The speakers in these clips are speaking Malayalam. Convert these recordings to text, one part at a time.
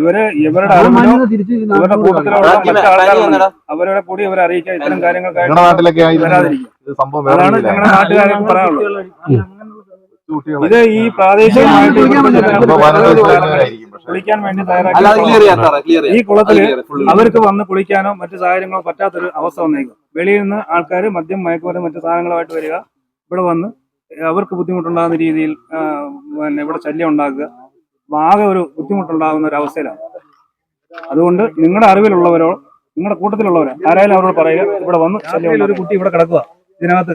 ഇവർ ഇവരുടെ അറിവിലോ ഇവരുടെ കൂട്ടത്തിലുള്ള മറ്റു ആൾക്കാരുണ്ട് അവരുടെ കൂടി ഇവരെ അറിയിക്കാൻ ഇത്തരം കാര്യങ്ങൾക്കായിട്ട് നാട്ടിലൊക്കെ വരാതിരിക്കും. ഇത് സംഭവം അതാണ് ഞങ്ങളുടെ നാട്ടുകാരെ പറയാനുള്ളത്. ഇത് ഈ പ്രാദേശികമായിട്ട് കുളിക്കാൻ വേണ്ടി തയ്യാറാക്കി ഈ കുളത്തിൽ അവർക്ക് വന്ന് കുളിക്കാനോ മറ്റു സാഹചര്യങ്ങളോ പറ്റാത്തൊരു അവസ്ഥ വന്നേക്കും. വെളിയിൽ നിന്ന് ആൾക്കാർ മദ്യം മയക്കുമരുന്ന് മറ്റു സാധനങ്ങളുമായിട്ട് വരിക. ഇവിടെ വന്ന് അവർക്ക് ബുദ്ധിമുട്ടുണ്ടാകുന്ന രീതിയിൽ പിന്നെ ഇവിടെ ശല്യം ഉണ്ടാക്കുക. ആകെ ഒരു ബുദ്ധിമുട്ടുണ്ടാകുന്ന ഒരു അവസ്ഥയിലാണ്. അതുകൊണ്ട് നിങ്ങളുടെ അറിവിലുള്ളവരോ നിങ്ങളുടെ കൂട്ടത്തിലുള്ളവരോ ആരായാലും അവരോട് പറയുക ഇവിടെ വന്ന് ശല്യം ഒരു കുട്ടി ഇവിടെ കിടക്കുക ഇതിനകത്ത്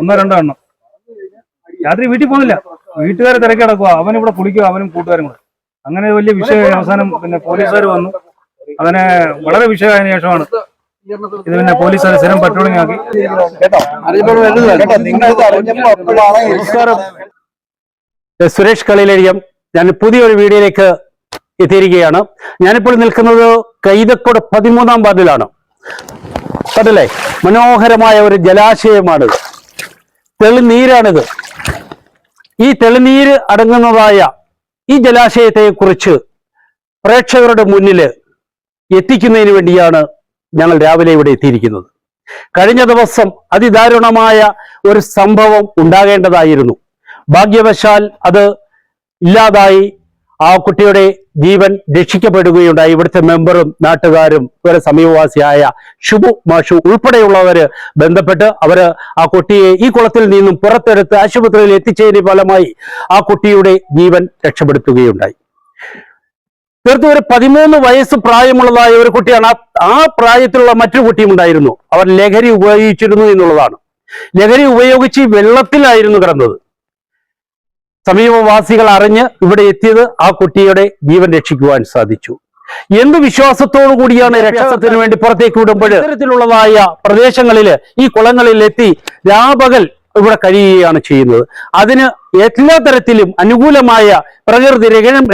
ഒന്നോ രണ്ടോ എണ്ണം. രാത്രി വീട്ടിൽ പോകുന്നില്ല. വീട്ടുകാരെ തിരക്കി കിടക്കുക അവൻ ഇവിടെ കുളിക്കുക അവനും കൂട്ടുകാരും കൂടെ. അങ്ങനെ വലിയ വിഷയമായി അവസാനം പിന്നെ പോലീസുകാർ വന്നു. അതിനെ വളരെ വിഷയമായതിനു ശേഷമാണ് ഇത് പിന്നെ പോലീസ് അത് സ്ഥിരം പട്രോളിംഗ് ആക്കി. കേട്ടോ? സുരേഷ് കളിയിലഴിയം ഞാൻ പുതിയൊരു വീഡിയോയിലേക്ക് എത്തിയിരിക്കുകയാണ്. ഞാനിപ്പോൾ നിൽക്കുന്നത് കൈതക്കോട് പതിമൂന്നാം വാർഡിലാണ്. കണ്ടില്ലേ? മനോഹരമായ ഒരു ജലാശയമാണ് തെളിനീരാണിത്. ഈ തെളിനീര് അടങ്ങുന്നതായ ഈ ജലാശയത്തെ കുറിച്ച് പ്രേക്ഷകരുടെ മുന്നിൽ എത്തിക്കുന്നതിന് വേണ്ടിയാണ് ഞങ്ങൾ രാവിലെ ഇവിടെ എത്തിയിരിക്കുന്നത്. കഴിഞ്ഞ ദിവസം അതിദാരുണമായ ഒരു സംഭവം ഉണ്ടാകേണ്ടതായിരുന്നു. ഭാഗ്യവശാൽ അത് ഇല്ലാതായി ആ കുട്ടിയുടെ ജീവൻ രക്ഷിക്കപ്പെടുകയുണ്ടായി. ഇവിടുത്തെ മെമ്പറും നാട്ടുകാരും ഇവരെ സമീപവാസിയായ ഷുബു മാഷു ഉൾപ്പെടെയുള്ളവര് ബന്ധപ്പെട്ട് അവർ ആ കുട്ടിയെ ഈ കുളത്തിൽ നിന്നും പുറത്തെടുത്ത് ആശുപത്രിയിൽ എത്തിച്ചതിന് ഫലമായി ആ കുട്ടിയുടെ ജീവൻ രക്ഷപ്പെടുത്തുകയുണ്ടായി. തീർത്തും ഒരു പതിമൂന്ന് വയസ്സ് പ്രായമുള്ളതായ ഒരു കുട്ടിയാണ്. ആ- പ്രായത്തിലുള്ള മറ്റൊരു കുട്ടിയും ഉണ്ടായിരുന്നു. അവർ ലഹരി ഉപയോഗിച്ചിരുന്നു എന്നുള്ളതാണ്. ലഹരി ഉപയോഗിച്ച് വെള്ളത്തിലായിരുന്നു കിടന്നത്. സമീപവാസികൾ അറിഞ്ഞ് ഇവിടെ എത്തിയത് ആ കുട്ടിയുടെ ജീവൻ രക്ഷിക്കുവാൻ സാധിച്ചു. എന്ത് വിശ്വാസത്തോടു കൂടിയാണ് രക്ഷത്തിന് വേണ്ടി പുറത്തേക്ക് വിടുമ്പോൾ ഇത്തരത്തിലുള്ളതായ പ്രദേശങ്ങളിൽ ഈ കുളങ്ങളിൽ എത്തി രാപകൽ ഇവിടെ കഴിയുകയാണ് ചെയ്യുന്നത്. അതിന് എല്ലാ തരത്തിലും അനുകൂലമായ പ്രകൃതി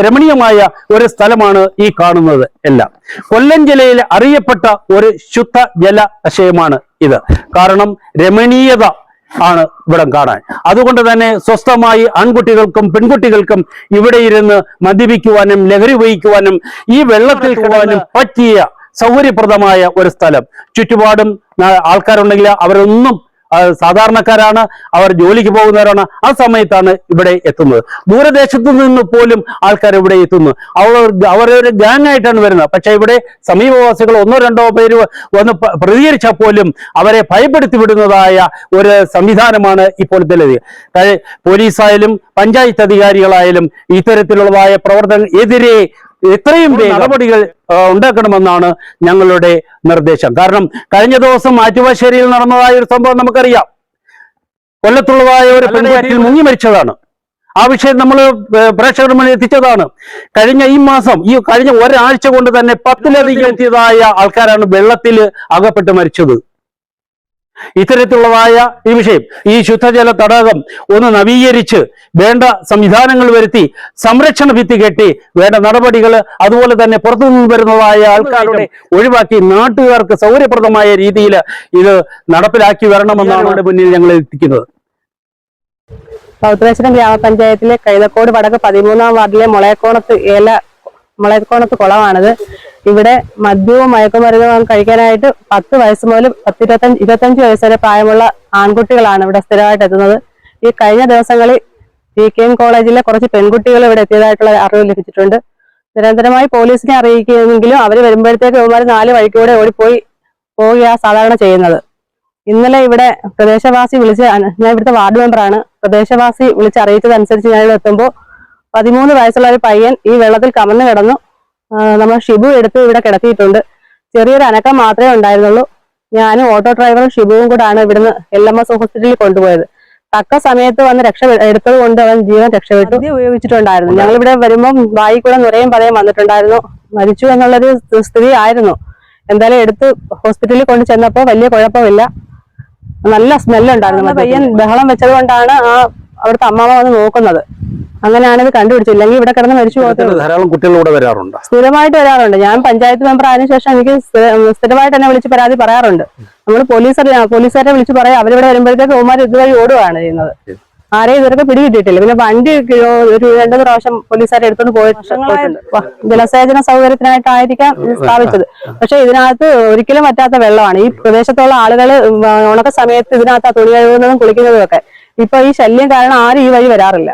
രമണീയമായ ഒരു സ്ഥലമാണ് ഈ കാണുന്നത് എല്ലാം. കൊല്ലം ജില്ലയിൽ അറിയപ്പെട്ട ഒരു ശുദ്ധ ജലാശയമാണ് ഇത്. കാരണം രമണീയത ആണ് ഇവിടെ കാണാൻ. അതുകൊണ്ട് തന്നെ സ്വസ്ഥമായി ആൺകുട്ടികൾക്കും പെൺകുട്ടികൾക്കും ഇവിടെ ഇരുന്ന് മദ്യപിക്കുവാനും ലഹരി വഹിക്കുവാനും ഈ വെള്ളത്തിൽ കിടവാനും പറ്റിയ സൗകര്യപ്രദമായ ഒരു സ്ഥലം. ചുറ്റുപാടും ആൾക്കാരുണ്ടെങ്കിൽ അവരൊന്നും സാധാരണക്കാരാണ് അവർ ജോലിക്ക് പോകുന്നവരാണ്. ആ സമയത്താണ് ഇവിടെ എത്തുന്നത്. ദൂരദേശത്തു നിന്ന് പോലും ആൾക്കാർ ഇവിടെ എത്തുന്നു. അവർ അവരൊരു ഗ്യാങ് ആയിട്ടാണ് വരുന്നത്. പക്ഷെ ഇവിടെ സമീപവാസികൾ ഒന്നോ രണ്ടോ പേര് വന്ന് പ്രതികരിച്ചാൽ പോലും അവരെ ഭയപ്പെടുത്തി വിടുന്നതായ ഒരു സംവിധാനമാണ് ഇപ്പോൾ നിലവിൽ പോലീസായാലും പഞ്ചായത്ത് അധികാരികളായാലും ഇത്തരത്തിലുള്ളതായ പ്രവർത്തനം എതിരെ എത്രയും നടപടികൾ ഉണ്ടാക്കണമെന്നാണ് ഞങ്ങളുടെ നിർദ്ദേശം. കാരണം കഴിഞ്ഞ ദിവസം ആറ്റുവാശ്ശേരിയിൽ നടന്നതായ ഒരു സംഭവം നമുക്കറിയാം. കൊല്ലത്തുള്ളതായ ഒരു പെൺകുട്ടിയിൽ മുങ്ങി മരിച്ചതാണ്. ആ വിഷയം നമ്മൾ പ്രേക്ഷകരുടെ മുന്നിൽ എത്തിച്ചതാണ്. കഴിഞ്ഞ ഈ മാസം ഈ കഴിഞ്ഞ ഒരാഴ്ച കൊണ്ട് തന്നെ പത്തിലധികം എത്തിയതായ. ആൾക്കാരാണ് വെള്ളത്തിൽ അകപ്പെട്ട് മരിച്ചത്. ഇത്തരത്തിലുള്ളതായ ഈ വിഷയം ഈ ശുദ്ധജല തടാകം ഒന്ന് നവീകരിച്ച് വേണ്ട സംവിധാനങ്ങൾ വരുത്തി സംരക്ഷണ ഭിത്തി കെട്ടി വേണ്ട നടപടികൾ അതുപോലെ തന്നെ പുറത്തുനിന്ന് വരുന്നതായ ആൾക്കാരുടെ ഒഴിവാക്കി നാട്ടുകാർക്ക് സൗകര്യപ്രദമായ രീതിയിൽ ഇത് നടപ്പിലാക്കി വരണമെന്നാണ് മുന്നിൽ ഞങ്ങൾ എത്തിക്കുന്നത്. പൗത്രേശ്വരം ഗ്രാമപഞ്ചായത്തിലെ കൈതക്കോട് വടക്ക് പതിമൂന്നാം വാർഡിലെ മുളയക്കോണത്ത് ഏല മുളയക്കോണത്ത് കുളമാണത്. ഇവിടെ മദ്യവും മയക്കുമരുന്നും കഴിക്കാനായിട്ട് പത്ത് വയസ്സ് മുതൽ പത്ത് ഇരുപത്തഞ്ച് ഇരുപത്തഞ്ച് വയസ്സ് വരെ പ്രായമുള്ള ആൺകുട്ടികളാണ് ഇവിടെ സ്ഥിരമായിട്ട് എത്തുന്നത്. ഈ കഴിഞ്ഞ ദിവസങ്ങളിൽ ജി കെ എം കോളേജിലെ കുറച്ച് പെൺകുട്ടികൾ ഇവിടെ എത്തിയതായിട്ടുള്ള അറിവ് ലഭിച്ചിട്ടുണ്ട്. നിരന്തരമായി പോലീസിനെ അറിയിക്കുമെങ്കിലും അവർ വരുമ്പോഴത്തേക്ക് ഇവന്മാർ നാല് വഴിക്കൂടെ ഓടിപ്പോയി പോവുകയാണ് സാധാരണ ചെയ്യുന്നത്. ഇന്നലെ ഇവിടെ പ്രദേശവാസി വിളിച്ച് ഞാൻ ഇവിടുത്തെ വാർഡ് മെമ്പറാണ്. പ്രദേശവാസി വിളിച്ച് അറിയിച്ചതനുസരിച്ച് ഞാൻ എത്തുമ്പോൾ പതിമൂന്ന് വയസ്സുള്ള ഒരു പയ്യൻ ഈ വെള്ളത്തിൽ കമന്നു കിടന്നു. നമ്മൾ ഷിബു എടുത്ത് ഇവിടെ കിടത്തിയിട്ടുണ്ട്. ചെറിയൊരു അനക്കം മാത്രമേ ഉണ്ടായിരുന്നുള്ളൂ. ഞാനും ഓട്ടോ ഡ്രൈവറും ഷിബുവും കൂടാണ് ഇവിടുന്ന് എൽ എം എസ് ഹോസ്പിറ്റലിൽ കൊണ്ടുപോയത്. തക്ക സമയത്ത് വന്ന് രക്ഷ എടുത്തത് കൊണ്ട് അവൻ ജീവൻ രക്ഷപ്പെട്ടു. ഉപയോഗിച്ചിട്ടുണ്ടായിരുന്നു. ഞങ്ങൾ ഇവിടെ വരുമ്പോൾ വായി കൂടെ നിറയും പതയും വന്നിട്ടുണ്ടായിരുന്നു. മരിച്ചു എന്നുള്ളൊരു സ്ഥിതി ആയിരുന്നു. എന്തായാലും എടുത്ത് ഹോസ്പിറ്റലിൽ കൊണ്ട് ചെന്നപ്പോൾ വലിയ കുഴപ്പമില്ല. നല്ല സ്മെല്ലുണ്ടായിരുന്നു പയ്യൻ ബഹളം വെച്ചത് കൊണ്ടാണ് ആ അവിടുത്തെ അമ്മാവ വന്ന് നോക്കുന്നത്. അങ്ങനെയാണ് ഇത് കണ്ടുപിടിച്ചത്. ഇല്ലെങ്കിൽ ഇവിടെ കിടന്ന് മരിച്ചു പോകുന്നത് ധാരാളം കുട്ടികളൂടെ വരാറുണ്ട്. സ്ഥിരമായിട്ട് വരാറുണ്ട്. ഞാൻ പഞ്ചായത്ത് മെമ്പർ ആയതിനു ശേഷം എനിക്ക് സ്ഥിര- സ്ഥിരമായിട്ട് എന്നെ വിളിച്ച് പരാതി പറയാറുണ്ട്. നമ്മൾ പോലീസ് പോലീസുകാരെ വിളിച്ച് പറയാം. അവരിവിടെ വരുമ്പോഴത്തേക്ക് ഓമാർ ഇതുവഴി ഓടുകയാണ് ചെയ്യുന്നത്. ആരെയും ഇതുവരെ പിടികിട്ടിട്ടില്ല പിന്നെ വണ്ടി ഒരു രണ്ടു പ്രാവശ്യം പോലീസുകാരെ എടുത്തോണ്ട് പോയിട്ട് പോയിട്ടുണ്ട്. ജലസേചന സൗകര്യത്തിനായിട്ടായിരിക്കാം സ്ഥാപിച്ചത്. പക്ഷെ ഇതിനകത്ത് ഒരിക്കലും പറ്റാത്ത വെള്ളമാണ്. ഈ പ്രദേശത്തുള്ള ആളുകൾ ഉണക്ക സമയത്ത് ഇതിനകത്ത് തുണി കഴുകുന്നതും കുളിക്കുന്നതും ഒക്കെ. ഇപ്പൊ ഈ ശല്യം കാരണം ആരും ഈ വഴി വരാറില്ല.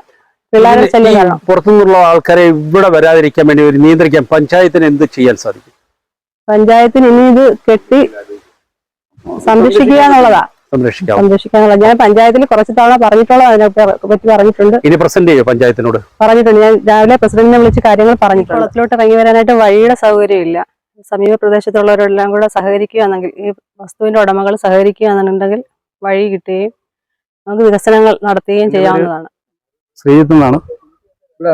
പിള്ളേരുടെ ശല്യം കാരണം. പുറത്തുനിന്നുള്ള ആൾക്കാരെ ഇവിടെ വരാതിരിക്കാൻ വേണ്ടി ഒരു നിയന്ത്രിക്കാൻ പഞ്ചായത്തിന് എന്ത് ചെയ്യാൻ സാധിക്കും? പഞ്ചായത്തിന് ഇനി ഇത് കെട്ടി സംരക്ഷിക്കുക എന്നുള്ളതാ സംരക്ഷിക്കാം. സംരക്ഷിക്കാനുള്ള ഞാൻ പഞ്ചായത്തിൽ കുറച്ച് തവണ പറഞ്ഞിട്ടുള്ള അതിനെ പറ്റി പറഞ്ഞിട്ടുണ്ട്. ഇനി പ്രസന്റ് ചെയ്യോ പഞ്ചായത്തിനോട്? പറഞ്ഞിട്ടുണ്ട്. ഞാൻ രാവിലെ പ്രസിഡന്റിനെ വിളിച്ച് കാര്യങ്ങൾ പറഞ്ഞിട്ടുണ്ട്. കുളത്തിലോട്ട് ഇറങ്ങി വരാനായിട്ട് വഴിയുടെ സൗകര്യം ഇല്ല സമീപ പ്രദേശത്തുള്ളവരെല്ലാം കൂടെ സഹകരിക്കുകയാണെങ്കിൽ ഈ വസ്തുവിന്റെ ഉടമകൾ സഹകരിക്കുകയാണെന്നുണ്ടെങ്കിൽ വഴി കിട്ടുകയും നമുക്ക് വികസനങ്ങൾ നടത്തുകയും ചെയ്യാവുന്നതാണ്. ശ്രീജിത്ത് എന്നാണ്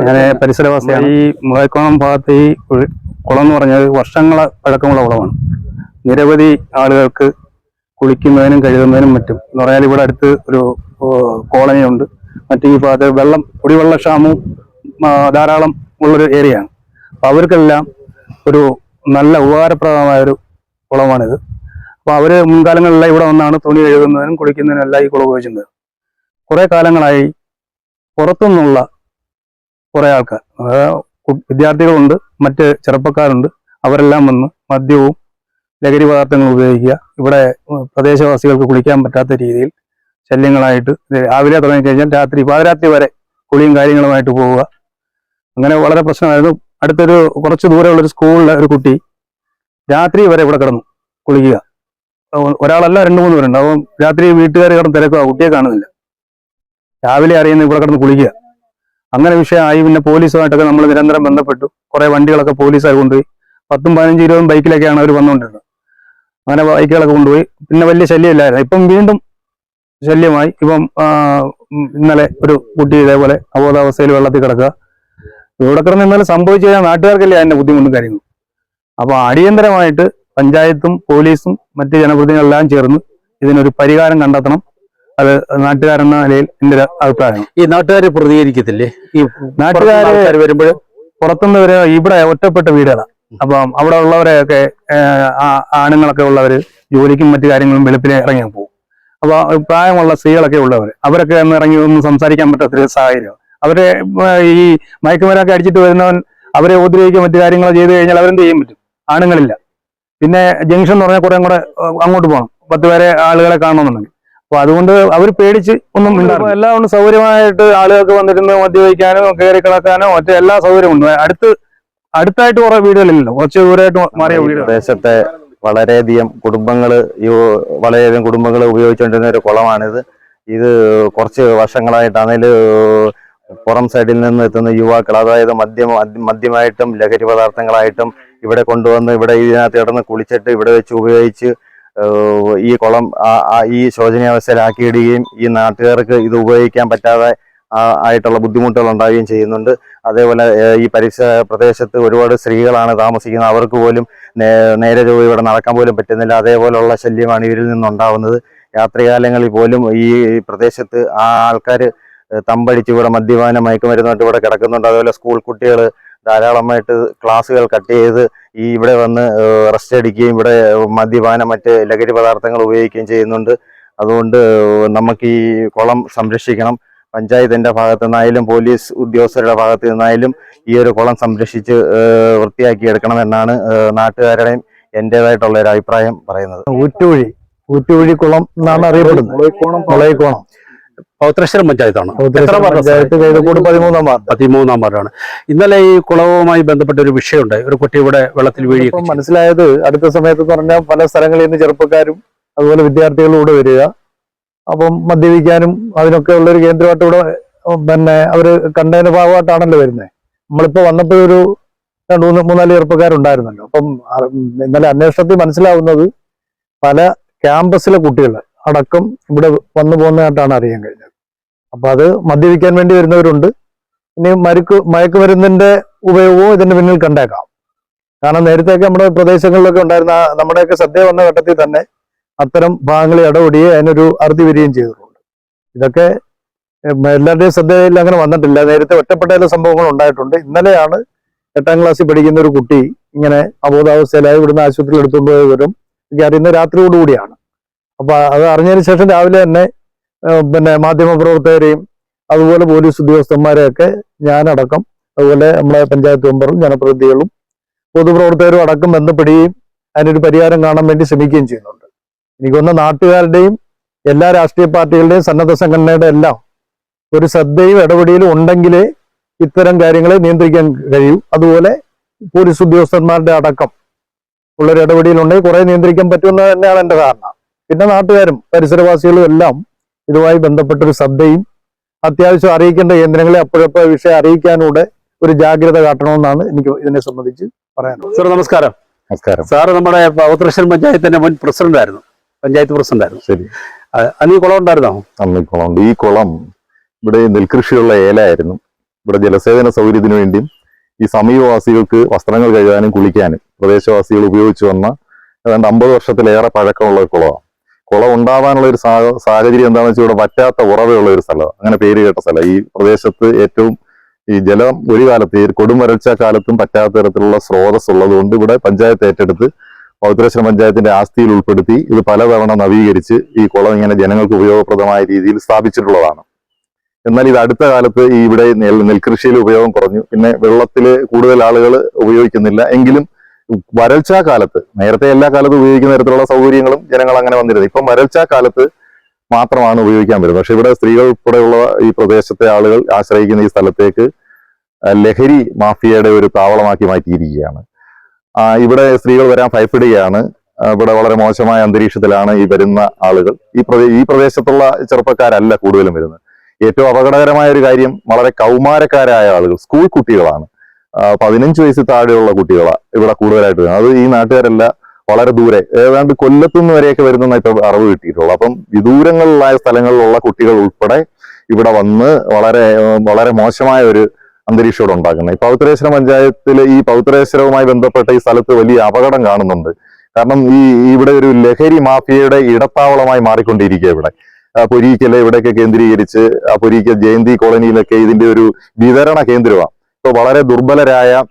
ഞാൻ പരിസരവാസിയാണ്. ഈ മുളക്കോണം ഭാഗത്ത് ഈ കുളം എന്ന് പറഞ്ഞാൽ വർഷങ്ങളെ പഴക്കമുള്ള കുളമാണ്. നിരവധി ആളുകൾക്ക് കുളിക്കുന്നതിനും കഴുകുന്നതിനും മറ്റും എന്ന് പറഞ്ഞാൽ ഇവിടെ അടുത്ത് ഒരു കോളനി ഉണ്ട് മറ്റു ഈ ഭാഗത്ത് വെള്ളം കുടിവെള്ള ക്ഷാമവും ധാരാളം ഉള്ളൊരു ഏരിയയാണ്. അപ്പൊ അവർക്കെല്ലാം ഒരു നല്ല ഉപകാരപ്രദമായ ഒരു കുളമാണിത്. അപ്പോൾ അവർ മുൻകാലങ്ങളിലെല്ലാം ഇവിടെ വന്നാണ് തുണി കഴുകുന്നതിനും കുളിക്കുന്നതിനും എല്ലാം ഈ കുളം ഉപയോഗിച്ചിരുന്നത്. കുറെ കാലങ്ങളായി പുറത്തുനിന്നുള്ള കുറേ ആൾക്കാർ വിദ്യാർത്ഥികളുണ്ട് മറ്റ് ചെറുപ്പക്കാരുണ്ട്. അവരെല്ലാം വന്ന് മദ്യവും ലഹരി പദാർത്ഥങ്ങൾ ഉപയോഗിക്കുക. ഇവിടെ പ്രദേശവാസികൾക്ക് കുളിക്കാൻ പറ്റാത്ത രീതിയിൽ ശല്യങ്ങളായിട്ട് രാവിലെ രാവിലെ തുടങ്ങിക്കഴിഞ്ഞാൽ രാത്രി പാതിരാത്രി വരെ കുളിയും കാര്യങ്ങളുമായിട്ട് പോവുക. അങ്ങനെ വളരെ പ്രശ്നമായിരുന്നു. അടുത്തൊരു കുറച്ച് ദൂരെയുള്ള ഒരു സ്കൂളിലെ ഒരു കുട്ടി രാത്രി വരെ ഇവിടെ കിടന്നു കുളിക്കുക. ഒരാളല്ല രണ്ടു മൂന്ന് പേരുണ്ട്. അപ്പം രാത്രി വീട്ടുകാർ കിടന്ന് തിരക്കുക കുട്ടിയെ കാണുന്നില്ല. രാവിലെ അറിയുന്ന ഇവിടെ കിടന്ന് കുളിക്കുക. അങ്ങനെ വിഷയമായി. പിന്നെ പോലീസുമായിട്ടൊക്കെ നമ്മൾ നിരന്തരം ബന്ധപ്പെട്ടു. കുറേ വണ്ടികളൊക്കെ പോലീസുകാർ കൊണ്ടുപോയി. പത്തും പതിനഞ്ചും ഇരുപതും ബൈക്കിലൊക്കെയാണ് അവർ വന്നുകൊണ്ടിരുന്നത്. അങ്ങനെ ബൈക്കുകളൊക്കെ കൊണ്ടുപോയി. പിന്നെ വലിയ ശല്യമില്ലായിരുന്നു. ഇപ്പം വീണ്ടും ശല്യമായി. ഇപ്പം ഇന്നലെ ഒരു കുട്ടി ഇതേപോലെ അബോധാവസ്ഥയിൽ വെള്ളത്തിൽ കിടക്കുക. ഇവിടെ കിടന്ന് ഇന്നലെ സംഭവിച്ചു കഴിഞ്ഞാൽ നാട്ടുകാർക്കല്ലേ അതിന്റെ ബുദ്ധിമുട്ടും കാര്യങ്ങളും. അപ്പോൾ അടിയന്തരമായിട്ട് പഞ്ചായത്തും പോലീസും മറ്റ് ജനപ്രതിനിധികളെല്ലാം ചേർന്ന് ഇതിനൊരു പരിഹാരം കണ്ടെത്തണം. അത് നാട്ടുകാരെന്ന നിലയിൽ എന്റെ ഒരു അഭിപ്രായം. ഈ നാട്ടുകാരെ പ്രതികരിക്കത്തില്ലേ? ഈ നാട്ടുകാര് വരുമ്പോൾ പുറത്തുനിന്ന് വരെ ഇവിടെ ഒറ്റപ്പെട്ട വീടുകളാണ് അപ്പം അവിടെ ഉള്ളവരെയൊക്കെ ആണുങ്ങളൊക്കെ ഉള്ളവര് ജോലിക്കും മറ്റു കാര്യങ്ങളും വെളുപ്പിനെ ഇറങ്ങി പോകും അപ്പൊ പ്രായമുള്ള സ്ത്രീകളൊക്കെ ഉള്ളവർ അവരൊക്കെ ഒന്ന് ഇറങ്ങി ഒന്ന് സംസാരിക്കാൻ പറ്റാത്തൊരു സാഹചര്യം. അവരെ ഈ മയക്കുമരൊക്കെ അടിച്ചിട്ട് വരുന്നവൻ അവരെ ഉപദ്രവിക്കുക മറ്റു കാര്യങ്ങൾ ചെയ്തു കഴിഞ്ഞാൽ അവരെന്ത് ചെയ്യാൻ പറ്റും? ആണുങ്ങളില്ല. പിന്നെ ജംഗ്ഷൻ എന്ന് പറഞ്ഞാൽ കുറെ കൂടെ അങ്ങോട്ട് പോകണം. പത്ത് പേരെ ആളുകളെ കാണണമെന്നുണ്ടെങ്കിൽ. അപ്പൊ അതുകൊണ്ട് അവർ പേടിച്ച് ഒന്നും എല്ലാം കൊണ്ട് സൗകര്യമായിട്ട് ആളുകൾക്ക് വന്നിരുന്ന് മദ്യപിക്കാനോ കയറി കിടക്കാനോ മറ്റേ എല്ലാ സൗകര്യവും ഉണ്ട്. അടുത്ത് അടുത്തായിട്ട് കുറെ വീടുകളില്ലല്ലോ. കുറച്ച് ദൂരമായിട്ട് മാറിയ വീട് പ്രദേശത്തെ വളരെയധികം കുടുംബങ്ങൾ വളരെയധികം കുടുംബങ്ങൾ ഉപയോഗിച്ചുകൊണ്ടിരുന്ന ഒരു കുളമാണിത്. ഇത് കുറച്ച് വർഷങ്ങളായിട്ടാണെങ്കിൽ പുറം സൈഡിൽ നിന്ന് എത്തുന്ന യുവാക്കൾ അതായത് മദ്യം മദ്യമായിട്ടും ലഹരി പദാർത്ഥങ്ങളായിട്ടും ഇവിടെ കൊണ്ടുവന്ന് ഇവിടെ ഇതിനകത്ത് കിടന്ന് കുളിച്ചിട്ട് ഇവിടെ വെച്ച് ഉപയോഗിച്ച് ഈ കുളം ഈ ശോചനീയാവസ്ഥയിലാക്കിയിടുകയും ഈ നാട്ടുകാർക്ക് ഇത് ഉപയോഗിക്കാൻ പറ്റാതെ ആയിട്ടുള്ള ബുദ്ധിമുട്ടുകൾ ഉണ്ടാവുകയും ചെയ്യുന്നുണ്ട്. അതേപോലെ ഈ പരിസര പ്രദേശത്ത് ഒരുപാട് സ്ത്രീകളാണ് താമസിക്കുന്നത്. അവർക്ക് പോലും നേരെ ജോലി ഇവിടെ നടക്കാൻ പോലും പറ്റുന്നില്ല. അതേപോലുള്ള ശല്യമാണ് ഇവരിൽ നിന്നുണ്ടാവുന്നത്. രാത്രികാലങ്ങളിൽ പോലും ഈ പ്രദേശത്ത് ആ ആൾക്കാർ തമ്പടിച്ച് ഇവിടെ മദ്യപാനം മയക്കുമരുന്നായിട്ട് ഇവിടെ കിടക്കുന്നുണ്ട്. അതുപോലെ സ്കൂൾ കുട്ടികൾ ധാരാളമായിട്ട് ക്ലാസ്സുകൾ കട്ട് ചെയ്ത് ഈ ഇവിടെ വന്ന് റെസ്റ്റ് അടിക്കുകയും ഇവിടെ മദ്യപാനം മറ്റ് ലഹരി പദാർത്ഥങ്ങൾ ഉപയോഗിക്കുകയും ചെയ്യുന്നുണ്ട്. അതുകൊണ്ട് നമുക്ക് ഈ കുളം സംരക്ഷിക്കണം. പഞ്ചായത്തിന്റെ ഭാഗത്തു നിന്നായാലും പോലീസ് ഉദ്യോഗസ്ഥരുടെ ഭാഗത്തു നിന്നായാലും ഈ ഒരു കുളം സംരക്ഷിച്ച് വൃത്തിയാക്കി എടുക്കണമെന്നാണ് എന്നാണ് നാട്ടുകാരുടെയും എന്റേതായിട്ടുള്ള ഒരു അഭിപ്രായം പറയുന്നത്. ഊറ്റുവഴി ഊറ്റുവഴി കുളം എന്നാണ് അറിയപ്പെടുന്നത്. മുളയിക്കോണം പൗത്രശ്വരം പഞ്ചായത്താണ്. പഞ്ചായത്ത് പതിമൂന്നാം വാർഡ് പതിമൂന്നാം വാർഡാണ് ഇന്നലെ ഈ കുളവുമായി ബന്ധപ്പെട്ട ഒരു വിഷയമുണ്ട്. ഒരു കുട്ടി ഇവിടെ വെള്ളത്തിൽ വീഴി. മനസ്സിലായത് അടുത്ത സമയത്ത് പറഞ്ഞ പറഞ്ഞാൽ പല സ്ഥലങ്ങളിൽ നിന്ന് ചെറുപ്പക്കാരും അതുപോലെ വിദ്യാർത്ഥികളും കൂടെ വരിക. അപ്പം മദ്യപിക്കാനും അതിനൊക്കെ ഉള്ള ഒരു കേന്ദ്രമായിട്ട് ഇവിടെ പിന്നെ അവർ കണ്ടതിന്റെ ഭാഗമായിട്ടാണല്ലോ വരുന്നത് നമ്മളിപ്പോ വന്നപ്പോ ഒരു രണ്ട് മൂന്ന് മൂന്നാൽ ചെറുപ്പക്കാരുണ്ടായിരുന്നല്ലോ. അപ്പം ഇന്നലെ അന്വേഷണത്തിൽ മനസ്സിലാവുന്നത് പല ക്യാമ്പസിലെ കുട്ടികൾ അടക്കം ഇവിടെ വന്നു പോകുന്നതായിട്ടാണ് അറിയാൻ കഴിഞ്ഞത്. അപ്പൊ അത് മദ്യപിക്കാൻ വേണ്ടി വരുന്നവരുണ്ട്. ഇനി മരുക്ക് മയക്കുമരുന്നിന്റെ ഉപയോഗവും ഇതിന്റെ പിന്നിൽ കണ്ടേക്കാം. കാരണം നേരത്തെയൊക്കെ നമ്മുടെ പ്രദേശങ്ങളിലൊക്കെ ഉണ്ടായിരുന്ന നമ്മുടെയൊക്കെ സദ്യ വന്ന ഘട്ടത്തിൽ തന്നെ അത്തരം ഭാഗങ്ങളിൽ ഇടപെടുകയും അതിനൊരു അറുതി വരികയും ചെയ്തിട്ടുണ്ട്. ഇതൊക്കെ എല്ലാവരുടെയും ശ്രദ്ധയിൽ അങ്ങനെ വന്നിട്ടില്ല. നേരത്തെ ഒറ്റപ്പെട്ട ചില സംഭവങ്ങൾ ഉണ്ടായിട്ടുണ്ട്. ഇന്നലെയാണ് എട്ടാം ക്ലാസ്സിൽ പഠിക്കുന്ന ഒരു കുട്ടി ഇങ്ങനെ അബോധാവസ്ഥയിലായി ഇവിടുന്ന് ആശുപത്രിയിൽ എടുത്തുകൊണ്ട് പോയ വിവരം എനിക്ക് അറിയുന്ന രാത്രിയോടുകൂടിയാണ്. അപ്പൊ അത് അറിഞ്ഞതിന് ശേഷം രാവിലെ തന്നെ പിന്നെ മാധ്യമ പ്രവർത്തകരെയും അതുപോലെ പോലീസ് ഉദ്യോഗസ്ഥന്മാരെയൊക്കെ ഞാനടക്കം അതുപോലെ നമ്മളെ പഞ്ചായത്ത് മെമ്പറും ജനപ്രതിനിധികളും പൊതുപ്രവർത്തകരും അടക്കം ബന്ധപ്പെടുകയും അതിനൊരു പരിഹാരം കാണാൻ വേണ്ടി ശ്രമിക്കുകയും ചെയ്യുന്നുണ്ട്. എനിക്കൊന്ന് നാട്ടുകാരുടെയും എല്ലാ രാഷ്ട്രീയ പാർട്ടികളുടെയും സന്നദ്ധ സംഘടനയുടെ എല്ലാം ഒരു ശ്രദ്ധയും ഇടപെടലും ഉണ്ടെങ്കിലേ ഇത്തരം കാര്യങ്ങളെ നിയന്ത്രിക്കാൻ കഴിയൂ. അതുപോലെ പോലീസ് ഉദ്യോഗസ്ഥന്മാരുടെ അടക്കം ഉള്ളൊരു ഇടപെടലുണ്ടെങ്കിൽ കുറെ നിയന്ത്രിക്കാൻ പറ്റുമെന്ന് തന്നെയാണ് എന്റെ ധാരണ. പിന്നെ നാട്ടുകാരും പരിസരവാസികളും എല്ലാം ഇതുമായി ബന്ധപ്പെട്ടൊരു ശ്രദ്ധയും അത്യാവശ്യം അറിയിക്കേണ്ട കേന്ദ്രങ്ങളെ അപ്പോഴപ്പോൾ വിഷയം അറിയിക്കാനൂടെ ഒരു ജാഗ്രത കാട്ടണമെന്നാണ് എനിക്ക് ഇതിനെ സംബന്ധിച്ച് പറയാനുള്ളത്. സാർ നമസ്കാരം. നമസ്കാരം. സാറ് നമ്മുടെ ഉത്തരേശ്വരം പഞ്ചായത്തിന്റെ മുൻ പ്രസിഡന്റ് ആയിരുന്നു പഞ്ചായത്ത് പ്രസിഡന്റ് ആയിരുന്നു ശരി അന്ന് ഈ കുളം ഉണ്ടായിരുന്നോ? അന്ന് ഈ കുളമുണ്ട് ഈ കുളം ഇവിടെ നെൽകൃഷിയുള്ള ഏലായിരുന്നു ഇവിടെ ജലസേചന സൗകര്യത്തിന് വേണ്ടിയും ഈ സമീപവാസികൾക്ക് വസ്ത്രങ്ങൾ കഴുകാനും കുളിക്കാനും പ്രദേശവാസികൾ ഉപയോഗിച്ചു വന്ന ഏതാണ്ട് അമ്പത് വർഷത്തിലേറെ പഴക്കമുള്ള കുളമാണ് കുളം ഉണ്ടാവാനുള്ള ഒരു സാഹചര്യം എന്താണെന്ന് വെച്ചാൽ ഇവിടെ പറ്റാത്ത ഉറവയുള്ള ഒരു സ്ഥലമാണ് അങ്ങനെ പേര് കേട്ട സ്ഥലം. ഈ പ്രദേശത്ത് ഏറ്റവും ഈ ജലം ഒരു കാലത്ത് ഈ കൊടും വരൾച്ച കാലത്തും പറ്റാത്ത തരത്തിലുള്ള സ്രോതസ് ഉള്ളതുകൊണ്ട് ഇവിടെ പഞ്ചായത്ത് ഏറ്റെടുത്ത് പൗത്രേശ്വരം പഞ്ചായത്തിന്റെ ആസ്തിയിൽ ഉൾപ്പെടുത്തി ഇത് പലതവണ നവീകരിച്ച് ഈ കുളം ഇങ്ങനെ ജനങ്ങൾക്ക് ഉപയോഗപ്രദമായ രീതിയിൽ സ്ഥാപിച്ചിട്ടുള്ളതാണ്. എന്നാൽ ഇത് അടുത്ത കാലത്ത് ഈ ഇവിടെ നെൽ നെൽകൃഷിയിൽ ഉപയോഗം കുറഞ്ഞു. പിന്നെ വെള്ളത്തിൽ കൂടുതൽ ആളുകൾ ഉപയോഗിക്കുന്നില്ല. എങ്കിലും വരൾച്ചാ കാലത്ത് നേരത്തെ എല്ലാ കാലത്തും ഉപയോഗിക്കുന്ന തരത്തിലുള്ള സൗകര്യങ്ങളും ജനങ്ങൾ അങ്ങനെ വന്നിരുന്നത് ഇപ്പം വരൾച്ചാ കാലത്ത് മാത്രമാണ് ഉപയോഗിക്കാൻ വരുന്നത് പക്ഷെ ഇവിടെ സ്ത്രീകൾ ഉൾപ്പെടെയുള്ള ഈ പ്രദേശത്തെ ആളുകൾ ആശ്രയിക്കുന്ന ഈ സ്ഥലത്തേക്ക് ലഹരി മാഫിയയുടെ ഒരു താവളമാക്കി മാറ്റിയിരിക്കുകയാണ്. ഇവിടെ സ്ത്രീകൾ വരാൻ ഭയപ്പെടുകയാണ്. ഇവിടെ വളരെ മോശമായ അന്തരീക്ഷത്തിലാണ് ഈ വരുന്ന ആളുകൾ. ഈ പ്രദേ ഈ പ്രദേശത്തുള്ള ചെറുപ്പക്കാരല്ല കൂടുതലും വരുന്നത്. ഏറ്റവും അപകടകരമായ ഒരു കാര്യം വളരെ കൗമാരക്കാരായ ആളുകൾ സ്കൂൾ കുട്ടികളാണ്. പതിനഞ്ച് വയസ്സ് താഴെയുള്ള കുട്ടികളാണ് ഇവിടെ കൂടുതലായിട്ട് അത് ഈ നാട്ടുകാരല്ല വളരെ ദൂരെ. ഏതാണ്ട് കൊല്ലത്തുനിന്ന് വരെയൊക്കെ വരുന്ന ഇപ്പൊ അറിവ് കിട്ടിയിട്ടുള്ളൂ അപ്പം വിദൂരങ്ങളിലായ സ്ഥലങ്ങളിലുള്ള കുട്ടികൾ ഉൾപ്പെടെ ഇവിടെ വന്ന് വളരെ വളരെ മോശമായ ഒരു അന്തരീക്ഷം ഉണ്ടാക്കുന്നത്. ഈ പൗത്രേശ്വരം പഞ്ചായത്തിലെ ഈ പൗത്രേശ്വരവുമായി ബന്ധപ്പെട്ട ഈ സ്ഥലത്ത് വലിയ അപകടം കാണുന്നുണ്ട്. കാരണം ഈ ഇവിടെ ഒരു ലഹരി മാഫിയയുടെ ഇടത്താവളമായി മാറിക്കൊണ്ടിരിക്കുക ഇവിടെ. പൊരീക്കൽ ഇവിടെയൊക്കെ കേന്ദ്രീകരിച്ച് ആ പൊരീക്കൽ ജയന്തി കോളനിയിലൊക്കെ ഇതിന്റെ ഒരു വിതരണ കേന്ദ്രമാണ്. വളരെ ദുർബലരായ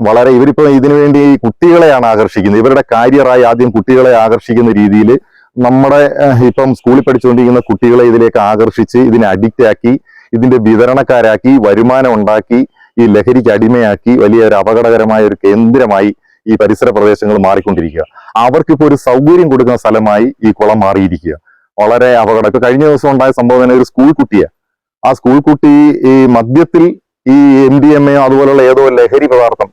വളരെ ഇവരിപ്പോ ഇതിനു വേണ്ടി കുട്ടികളെയാണ് ആകർഷിക്കുന്നത്. ഇവരുടെ കാര്യറായി ആദ്യം കുട്ടികളെ ആകർഷിക്കുന്ന രീതിയിൽ നമ്മുടെ ഇപ്പം സ്കൂളിൽ പഠിച്ചുകൊണ്ടിരിക്കുന്ന കുട്ടികളെ ഇതിലേക്ക് ആകർഷിച്ച് ഇതിനെ അഡിക്റ്റ് ആക്കി ഇതിന്റെ വിതരണക്കാരാക്കി വരുമാനം ഉണ്ടാക്കി ഈ ലഹരിക്ക് അടിമയാക്കി വലിയ ഒരു അപകടകരമായ ഒരു കേന്ദ്രമായി ഈ പരിസര പ്രദേശങ്ങൾ മാറിക്കൊണ്ടിരിക്കുക. അവർക്കിപ്പോ ഒരു സൗകര്യം കൊടുക്കുന്ന സ്ഥലമായി ഈ കുളം മാറിയിരിക്കുക. വളരെ അപകടം. ഇപ്പൊ കഴിഞ്ഞ ദിവസം ഉണ്ടായ സംഭവം തന്നെ ഒരു സ്കൂൾ കുട്ടിയെ. ആ സ്കൂൾ കുട്ടി ഈ മദ്യത്തിൽ ഈ എം ഡി എം എ അതുപോലുള്ള ഏതോ ലഹരി പദാർത്ഥം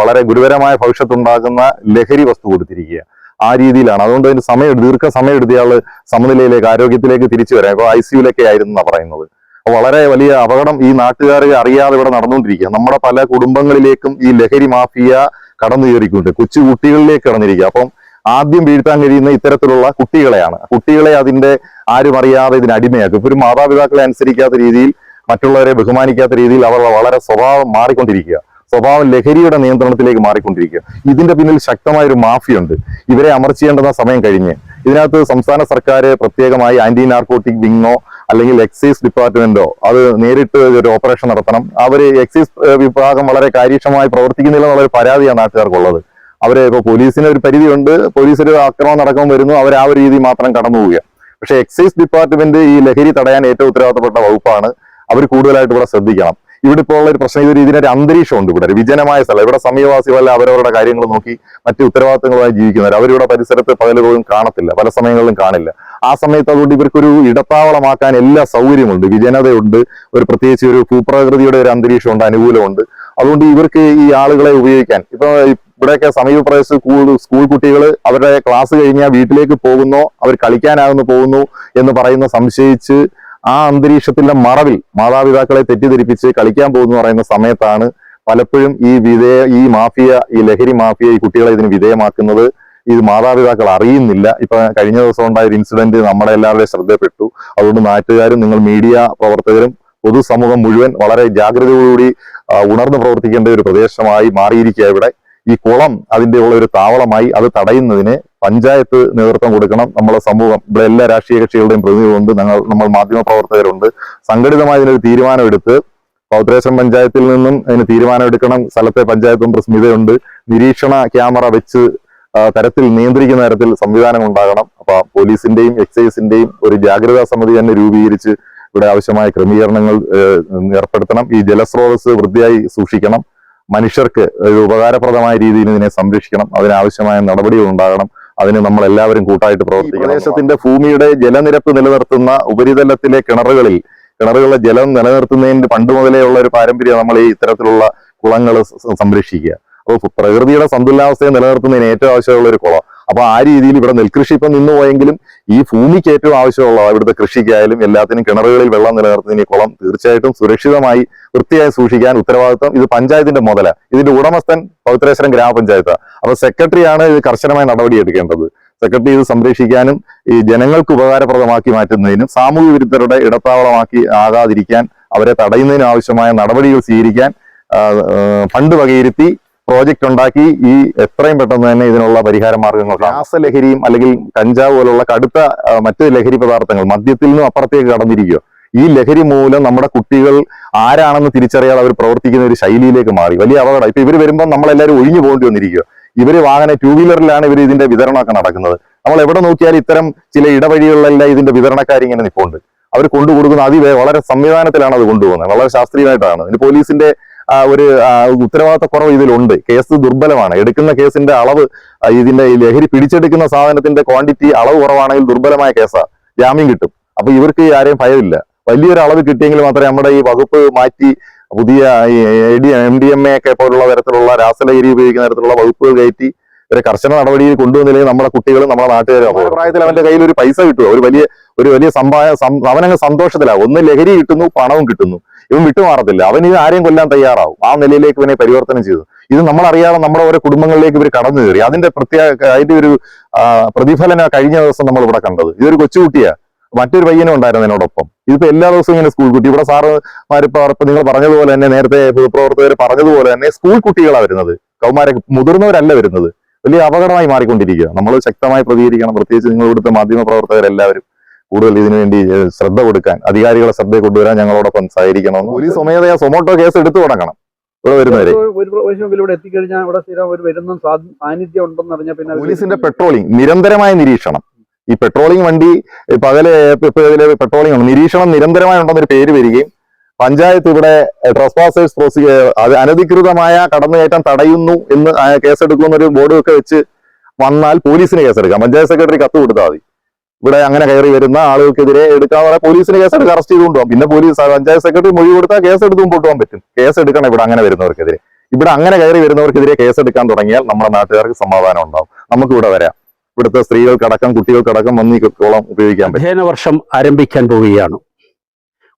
വളരെ ഗുരുതരമായ ഭവിഷ്യത്തുണ്ടാകുന്ന ലഹരി വസ്തു കൊടുത്തിരിക്കുക. ആ രീതിയിലാണ്. അതുകൊണ്ട് അതിന് സമയം ദീർഘ സമയം എടുത്ത് ഇയാൾ സമനിലയിലേക്ക് ആരോഗ്യത്തിലേക്ക് തിരിച്ചു വരാം. ഇപ്പൊ ഐ സിയുലൊക്കെ ആയിരുന്നു പറയുന്നത്. വളരെ വലിയ അപകടം ഈ നാട്ടുകാരെ അറിയാതെ ഇവിടെ നടന്നുകൊണ്ടിരിക്കുക. നമ്മുടെ പല കുടുംബങ്ങളിലേക്കും ഈ ലഹരി മാഫിയ കടന്നു കയറിക്കൊണ്ട് കൊച്ചു കുട്ടികളിലേക്ക് കടന്നിരിക്കുക. അപ്പം ആദ്യം വീഴ്ത്താൻ കഴിയുന്ന ഇത്തരത്തിലുള്ള കുട്ടികളെയാണ്. കുട്ടികളെ അതിന്റെ ആരും അറിയാതെ ഇതിന് അടിമയാക്കും. ഒരു മാതാപിതാക്കളെ അനുസരിക്കാത്ത രീതിയിൽ മറ്റുള്ളവരെ ബഹുമാനിക്കാത്ത രീതിയിൽ അവർ വളരെ സ്വഭാവം മാറിക്കൊണ്ടിരിക്കുക. സ്വഭാവം ലഹരിയുടെ നിയന്ത്രണത്തിലേക്ക് മാറിക്കൊണ്ടിരിക്കുക. ഇതിന്റെ പിന്നിൽ ശക്തമായ ഒരു മാഫിയുണ്ട്. ഇവരെ അമർച്ചേണ്ടുന്ന സമയം കഴിഞ്ഞ്. ഇതിനകത്ത് സംസ്ഥാന സർക്കാർ പ്രത്യേകമായി ആന്റി നാർക്കോട്ടിക് വിങ്ങോ അല്ലെങ്കിൽ എക്സൈസ് ഡിപ്പാർട്ട്മെന്റോ അത് നേരിട്ട് ഒരു ഓപ്പറേഷൻ നടത്തണം. അവർ എക്സൈസ് വിഭാഗം വളരെ കാര്യക്ഷമമായി പ്രവർത്തിക്കുന്നില്ല എന്നുള്ള ഒരു പരാതിയാണ് നാട്ടുകാർക്കുള്ളത്. അവരെ ഇപ്പോൾ പോലീസിന് ഒരു പരിധിയുണ്ട്. പോലീസ് ഒരു ആക്രമണം നടക്കാൻ വരുന്നു. അവർ ആ ഒരു രീതി മാത്രം കടന്നു പോവുക പക്ഷേ എക്സൈസ് ഡിപ്പാർട്ട്മെന്റ് ഈ ലഹരി തടയാൻ ഏറ്റവും ഉത്തരവാദിത്തപ്പെട്ട വകുപ്പാണ്. അവർ കൂടുതലായിട്ട് ഇവിടെ ശ്രദ്ധിക്കണം. ഇവിടെ ഇപ്പോൾ ഉള്ള ഒരു പ്രശ്നം ഇതൊരു ഇതിനൊരു അന്തരീക്ഷം ഉണ്ട് ഇവിടെ ഒരു വിജനമായ സ്ഥലം. ഇവിടെ സമീപവാസികളല്ല അവരവരുടെ കാര്യങ്ങൾ നോക്കി മറ്റ് ഉത്തരവാദിത്തങ്ങളുമായി ജീവിക്കുന്നവർ അവരിവിടെ പരിസരത്ത് പകലുകളും കാണത്തില്ല പല സമയങ്ങളിലും കാണില്ല. ആ സമയത്ത് അതുകൊണ്ട് ഇവർക്കൊരു ഇടത്താവളമാക്കാൻ എല്ലാ സൗകര്യമുണ്ട്. വിജനതയുണ്ട് ഒരു പ്രത്യേകിച്ച് ഒരു ഭൂപ്രകൃതിയുടെ ഒരു അന്തരീക്ഷമുണ്ട് അനുകൂലമുണ്ട്. അതുകൊണ്ട് ഇവർക്ക് ഈ ആളുകളെ ഉപയോഗിക്കാൻ ഇപ്പൊ ഇവിടെയൊക്കെ സമീപ പ്രദേശത്ത് സ്കൂൾ കുട്ടികൾ അവരുടെ ക്ലാസ് കഴിഞ്ഞാൽ വീട്ടിലേക്ക് പോകുന്നോ അവർ കളിക്കാനാകുന്നു പോകുന്നു എന്ന് പറയുന്ന സംശയിച്ച് ആ അന്തരീക്ഷത്തിന്റെ മറവിൽ മാതാപിതാക്കളെ തെറ്റിദ്ധരിപ്പിച്ച് കളിക്കാൻ പോകുന്നു പറയുന്ന സമയത്താണ് പലപ്പോഴും ഈ വിധേയ ഈ മാഫിയ ഈ ലഹരി മാഫിയ ഈ കുട്ടികളെ ഇതിന് വിധേയമാക്കുന്നത്. ഇത് മാതാപിതാക്കൾ അറിയുന്നില്ല. ഇപ്പൊ കഴിഞ്ഞ ദിവസം ഉണ്ടായ ഒരു ഇൻസിഡന്റ് നമ്മുടെ എല്ലാവരുടെയും ശ്രദ്ധപ്പെട്ടു അതുകൊണ്ട് നാട്ടുകാരും നിങ്ങൾ മീഡിയ പ്രവർത്തകരും പൊതുസമൂഹം മുഴുവൻ വളരെ ജാഗ്രതയോടുകൂടി ഉണർന്നു പ്രവർത്തിക്കേണ്ട ഒരു പ്രദേശമായി മാറിയിരിക്കുക ഇവിടെ. ഈ കുളം അതിന്റെ ഉള്ള ഒരു താവളമായി അത് തടയുന്നതിന് പഞ്ചായത്ത് നേതൃത്വം കൊടുക്കണം. നമ്മളെ സമൂഹം ഇവിടെ എല്ലാ രാഷ്ട്രീയ കക്ഷികളുടെയും പ്രതിനിധികളുണ്ട്. ഞങ്ങൾ നമ്മൾ മാധ്യമ പ്രവർത്തകരുണ്ട്. സംഘടിതമായ ഇതിനൊരു തീരുമാനമെടുത്ത് പൗത്രേശ്വരം പഞ്ചായത്തിൽ നിന്നും അതിന് തീരുമാനമെടുക്കണം. സ്ഥലത്തെ പഞ്ചായത്തും പ്രസ്മിതയുണ്ട് സ്മിതയുണ്ട്. നിരീക്ഷണ ക്യാമറ വെച്ച് തരത്തിൽ നിയന്ത്രിക്കുന്ന തരത്തിൽ സംവിധാനം ഉണ്ടാകണം അപ്പൊ പോലീസിന്റെയും എക്സൈസിന്റെയും ഒരു ജാഗ്രതാ സമിതി തന്നെ രൂപീകരിച്ച് ഇവിടെ ആവശ്യമായ ക്രമീകരണങ്ങൾ ഏർപ്പെടുത്തണം. ഈ ജലസ്രോതസ് വൃത്തിയായി സൂക്ഷിക്കണം. മനുഷ്യർക്ക് ഒരു ഉപകാരപ്രദമായ രീതിയിൽ ഇതിനെ സംരക്ഷിക്കണം അതിനാവശ്യമായ നടപടികൾ ഉണ്ടാകണം അതിന് നമ്മൾ എല്ലാവരും കൂട്ടായിട്ട് പ്രവർത്തിക്കണം പ്രദേശത്തിന്റെ ഭൂമിയുടെ ജലനിരപ്പ് നിലനിർത്തുന്ന ഉപരിതലത്തിലെ കിണറുകളിൽ കിണറുകളിലെ ജലം നിലനിർത്തുന്നതിന് പണ്ട് മുതലേ ഉള്ള ഒരു പാരമ്പര്യം നമ്മൾ ഈ ഇത്തരത്തിലുള്ള കുളങ്ങൾ സംരക്ഷിക്കുക. അപ്പോൾ പ്രകൃതിയുടെ സന്തുലനാവസ്ഥയെ നിലനിർത്തുന്നതിന് ഏറ്റവും ആവശ്യമുള്ള ഒരു കുളം. അപ്പൊ ആ രീതിയിൽ ഇവിടെ നെൽകൃഷി ഇപ്പം നിന്നു പോയെങ്കിലും ഈ ഭൂമിക്ക് ഏറ്റവും ആവശ്യമുള്ള ഇവിടുത്തെ കൃഷിക്കായാലും എല്ലാത്തിനും കിണറുകളിൽ വെള്ളം നിലനിർത്തുന്നതിന് ഈ കുളം തീർച്ചയായിട്ടും സുരക്ഷിതമായി വൃത്തിയായി സൂക്ഷിക്കാൻ ഉത്തരവാദിത്വം. ഇത് പഞ്ചായത്തിന്റെ മുതല. ഇതിന്റെ ഉടമസ്ഥൻ പവിത്രേശ്വരം ഗ്രാമപഞ്ചായത്താണ് അപ്പൊ സെക്രട്ടറിയാണ് ഇത് കർശനമായ നടപടി എടുക്കേണ്ടത്. സെക്രട്ടറി ഇത് സംരക്ഷിക്കാനും ഈ ജനങ്ങൾക്ക് ഉപകാരപ്രദമാക്കി മാറ്റുന്നതിനും സാമൂഹ്യ വിരുദ്ധരുടെ ഇടത്താവളമാക്കി ആകാതിരിക്കാൻ അവരെ തടയുന്നതിന് ആവശ്യമായ നടപടികൾ സ്വീകരിക്കാൻ ഫണ്ട് വകയിരുത്തി പ്രോജക്റ്റ് ഉണ്ടാക്കി ഈ എത്രയും പെട്ടെന്ന് തന്നെ ഇതിനുള്ള പരിഹാര മാർഗങ്ങൾ രാസലഹരിയും അല്ലെങ്കിൽ കഞ്ചാവ് പോലുള്ള കടുത്ത മറ്റ് ലഹരി പദാർത്ഥങ്ങൾ മദ്യത്തിൽ നിന്നും അപ്പുറത്തേക്ക് കടന്നിരിക്കുക. ഈ ലഹരി മൂലം നമ്മുടെ കുട്ടികൾ ആരാണെന്ന് തിരിച്ചറിയാതെ അവർ പ്രവർത്തിക്കുന്ന ഒരു ശൈലിയിലേക്ക് മാറി. വലിയ അപകടം. ഇപ്പൊ ഇവർ വരുമ്പോൾ നമ്മളെല്ലാവരും ഒഴിഞ്ഞു പോകേണ്ടി വന്നിരിക്കുക. ഇവർ വാഹന ടൂ വീലറിലാണ് ഇവർ ഇതിന്റെ വിതരണമൊക്കെ നടക്കുന്നത്. നമ്മൾ എവിടെ നോക്കിയാലും ഇത്തരം ചില ഇടവഴികളിലെല്ലാം ഇതിന്റെ വിതരണക്കാരിങ്ങനെ നിൽപ്പുണ്ട് അവർ കൊണ്ടുകൊടുക്കുന്ന അതിവേ വളരെ സംവിധാനത്തിലാണ് അത് കൊണ്ടുപോകുന്നത്. വളരെ ശാസ്ത്രീയമായിട്ടാണ്. പോലീസിന്റെ ഒരു ഉത്തരവാദിത്ത കുറവ് ഇതിലുണ്ട്. കേസ് ദുർബലമാണ്. എടുക്കുന്ന കേസിന്റെ അളവ് ഇതിന്റെ ലഹരി പിടിച്ചെടുക്കുന്ന സാധനത്തിന്റെ ക്വാണ്ടിറ്റി അളവ് കുറവാണെങ്കിൽ ദുർബലമായ കേസാ. ജാമ്യം കിട്ടും. അപ്പൊ ഇവർക്ക് ആരെയും ഭയമില്ല. വലിയൊരു അളവ് കിട്ടിയെങ്കിൽ മാത്രമേ നമ്മുടെ ഈ വകുപ്പ് മാറ്റി പുതിയ എം ഡി എം എ ഒക്കെ പോലുള്ള തരത്തിലുള്ള രാസലഹരി ഉപയോഗിക്കുന്ന തരത്തിലുള്ള വകുപ്പുകൾ കയറ്റി ഇവരെ കർശന നടപടിയിൽ കൊണ്ടുവന്നില്ലെങ്കിൽ നമ്മുടെ കുട്ടികളും നമ്മുടെ നാട്ടുകാരും അപ്പോൾ പ്രായത്തിൽ അവന്റെ കയ്യിൽ ഒരു പൈസ കിട്ടുക ഒരു വലിയ ഒരു വലിയ സമ്പായ അവനങ്ങ് സന്തോഷത്തിലാവും. ഒന്ന് ലഹരി കിട്ടുന്നു പണവും കിട്ടുന്നു. ഇവൻ വിട്ടുമാറത്തില്ല. അവൻ ഇത് ആരെയും കൊല്ലാൻ തയ്യാറാവും. ആ നിലയിലേക്ക് ഇവനെ പരിവർത്തനം ചെയ്തു. ഇത് നമ്മളറിയാതെ നമ്മുടെ ഓരോ കുടുംബങ്ങളിലേക്ക് ഇവർ കടന്നു കയറി. അതിന്റെ പ്രത്യേക അതിന്റെ ഒരു പ്രതിഫലന കഴിഞ്ഞ ദിവസം നമ്മൾ ഇവിടെ കണ്ടത്. ഇതൊരു കൊച്ചുകുട്ടിയാ. മറ്റൊരു പയ്യനും ഉണ്ടായിരുന്നു എന്നോടൊപ്പം. ഇതിപ്പോ എല്ലാ ദിവസവും ഇങ്ങനെ സ്കൂൾ കുട്ടി ഇവിടെ സാറുമാരിപ്പോ നിങ്ങൾ പറഞ്ഞതുപോലെ തന്നെ നേരത്തെ പൊതുപ്രവർത്തകർ പറഞ്ഞതുപോലെ തന്നെ സ്കൂൾ കുട്ടികളാണ് വരുന്നത്. കൗമാര മുതിർന്നവരല്ല വരുന്നത്. വലിയ അപകടമായി മാറിക്കൊണ്ടിരിക്കുക നമ്മൾ ശക്തമായി പ്രതികരിക്കണം. പ്രത്യേകിച്ച് നിങ്ങൾ ഇവിടുത്തെ മാധ്യമ പ്രവർത്തകരെല്ലാവരും കൂടുതൽ ഇതിനു വേണ്ടി ഏഹ്, ശ്രദ്ധ കൊടുക്കാൻ അധികാരികളെ ശ്രദ്ധ കൊണ്ടുവരാൻ ഞങ്ങളോടൊപ്പം സഹകരിക്കണം പോലീസ് സ്വമേധയാ സൊമോട്ടോ കേസ് എടുത്തു തുടങ്ങണം. ഇവിടെ വരുന്നവരെ. ഒരു ഒരു പ്രാവശ്യം ഇവിടെ എത്തിക്കഴിഞ്ഞാൽ ഇവിടെ സ്ഥിരം ഒരു വരുന്ന സാ- സാന്നിധ്യം ഉണ്ടെന്ന് അറിഞ്ഞാൽ പിന്നെ അവർ പോലീസിന്റെ പെട്രോളിംഗ് നിരന്തരമായ നിരീക്ഷണം. ഈ പെട്രോളിംഗ് വണ്ടി പകലെ പെട്രോളിംഗ് നിരീക്ഷണം നിരന്തരമായി ഉണ്ടെന്നൊരു പേര് വരികയും പഞ്ചായത്ത് ഇവിടെ ട്രസ്പാസേഴ്സ് പ്രോസിക്യൂ അനധികൃതമായ കടന്നുകയറ്റം തടയുന്നു എന്ന് ആ കേസെടുക്കുന്ന ഒരു ബോർഡ് ഒക്കെ വെച്ച് വന്നാൽ പോലീസിന് കേസെടുക്കാം. പഞ്ചായത്ത് സെക്രട്ടറി കത്ത് കൊടുത്താൽ മതി. ഇവിടെ അങ്ങനെ കയറി വരുന്ന ആളുകൾക്കെതിരെ എടുക്കാതെ പറഞ്ഞാൽ പോലീസിന് കേസെടുത്ത് അറസ്റ്റ് ചെയ്തുകൊണ്ട് പോകാം. പിന്നെ പോലീസ് പഞ്ചായത്ത് സെക്രട്ടറി മൊഴി കൊടുത്താൽ കേസെടുത്ത് മുമ്പോട്ട് പോകാൻ പറ്റും. കേസ് എടുക്കണം ഇവിടെ അങ്ങനെ വരുന്നവർക്കെതിരെ. ഇവിടെ അങ്ങനെ കയറി വരുന്നവർക്കെതിരെ കേസ് എടുക്കാൻ തുടങ്ങിയാൽ നമ്മുടെ നാട്ടുകാർക്ക് സമാധാനം ഉണ്ടാവും. നമുക്ക് ഇവിടെ വരാം. ഇവിടുത്തെ സ്ത്രീകൾക്കടക്കം കുട്ടികൾക്കടക്കം വന്ന് ഈ ഉപയോഗിക്കാൻ പറ്റും. വർഷം ആരംഭിക്കാൻ പോവുകയാണ്.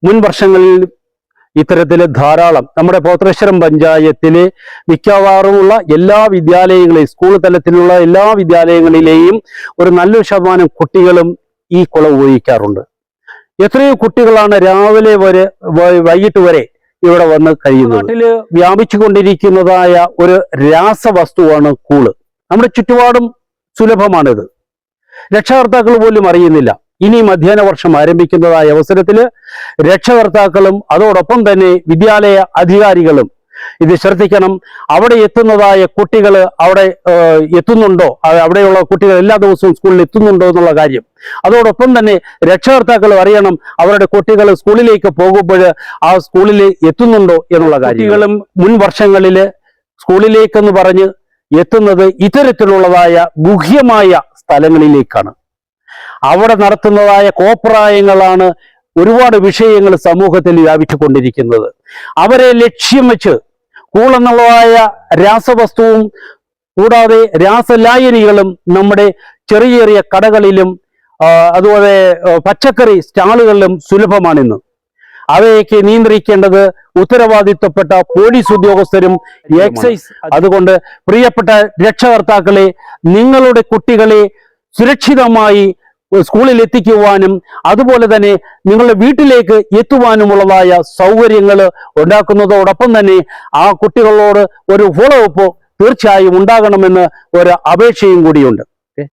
മുൻ വർഷങ്ങളിൽ ഇത്തരത്തിൽ ധാരാളം നമ്മുടെ പോത്രശ്വരം പഞ്ചായത്തിലെ മിക്കവാറുമുള്ള എല്ലാ വിദ്യാലയങ്ങളെയും സ്കൂൾ തലത്തിലുള്ള എല്ലാ വിദ്യാലയങ്ങളിലെയും ഒരു നല്ലൊരു ശതമാനം കുട്ടികളും ഈ കുളം ഉപയോഗിക്കാറുണ്ട്. എത്രയോ കുട്ടികളാണ് രാവിലെ വരെ വൈകിട്ട് വരെ ഇവിടെ വന്ന് കഴിയുന്നത്. നാട്ടിൽ വ്യാപിച്ചുകൊണ്ടിരിക്കുന്നതായ ഒരു രാസവസ്തുവാണ് കൂൾ. നമ്മുടെ ചുറ്റുപാടും സുലഭമാണിത്. രക്ഷകർത്താക്കൾ പോലും അറിയുന്നില്ല. ഇനി മധ്യാന വർഷം ആരംഭിക്കുന്നതായ അവസരത്തിൽ രക്ഷകർത്താക്കളും അതോടൊപ്പം തന്നെ വിദ്യാലയ അധികാരികളും ഇത് ശ്രദ്ധിക്കണം. അവിടെ എത്തുന്നതായ കുട്ടികൾ അവിടെ എത്തുന്നുണ്ടോ? അവിടെയുള്ള കുട്ടികൾ എല്ലാ ദിവസവും സ്കൂളിൽ എത്തുന്നുണ്ടോ എന്നുള്ള കാര്യം. അതോടൊപ്പം തന്നെ രക്ഷകർത്താക്കൾ അറിയണം അവരുടെ കുട്ടികൾ സ്കൂളിലേക്ക് പോകുമ്പോൾ ആ സ്കൂളിൽ എത്തുന്നുണ്ടോ എന്നുള്ള കാര്യങ്ങളും മുൻ വർഷങ്ങളിൽ സ്കൂളിലേക്കെന്ന് പറഞ്ഞ് എത്തുന്നത് ഇത്തരത്തിലുള്ളതായ ഗുഹ്യമായ സ്ഥലങ്ങളിലേക്കാണ്. അവിടെ നടത്തുന്നതായ കോപ്രായങ്ങളാണ് ഒരുപാട് വിഷയങ്ങൾ സമൂഹത്തിൽ വ്യാപിച്ചുകൊണ്ടിരിക്കുന്നത്. അവരെ ലക്ഷ്യം വെച്ച് കൂളെന്നുള്ളതായ രാസവസ്തുവും കൂടാതെ രാസലായനികളും നമ്മുടെ ചെറിയ ചെറിയ കടകളിലും അതുപോലെ പച്ചക്കറി സ്റ്റാളുകളിലും സുലഭമാണിന്ന്. അവയൊക്കെ നിയന്ത്രിക്കേണ്ടത് ഉത്തരവാദിത്വപ്പെട്ട പോലീസ് ഉദ്യോഗസ്ഥരും എക്സൈസ് അതുകൊണ്ട് പ്രിയപ്പെട്ട രക്ഷകർത്താക്കളെ നിങ്ങളുടെ കുട്ടികളെ സുരക്ഷിതമായി സ്കൂളിൽ എത്തിക്കുവാനും അതുപോലെ തന്നെ നിങ്ങളുടെ വീട്ടിലേക്ക് എത്തുവാനുമുള്ളതായ സൗകര്യങ്ങൾ ഉണ്ടാക്കുന്നതോടൊപ്പം തന്നെ ആ കുട്ടികളോട് ഒരു ഫോളോ അപ്പ് തീർച്ചയായും ഉണ്ടാകണമെന്ന് ഒരു അപേക്ഷയും കൂടിയുണ്ട്.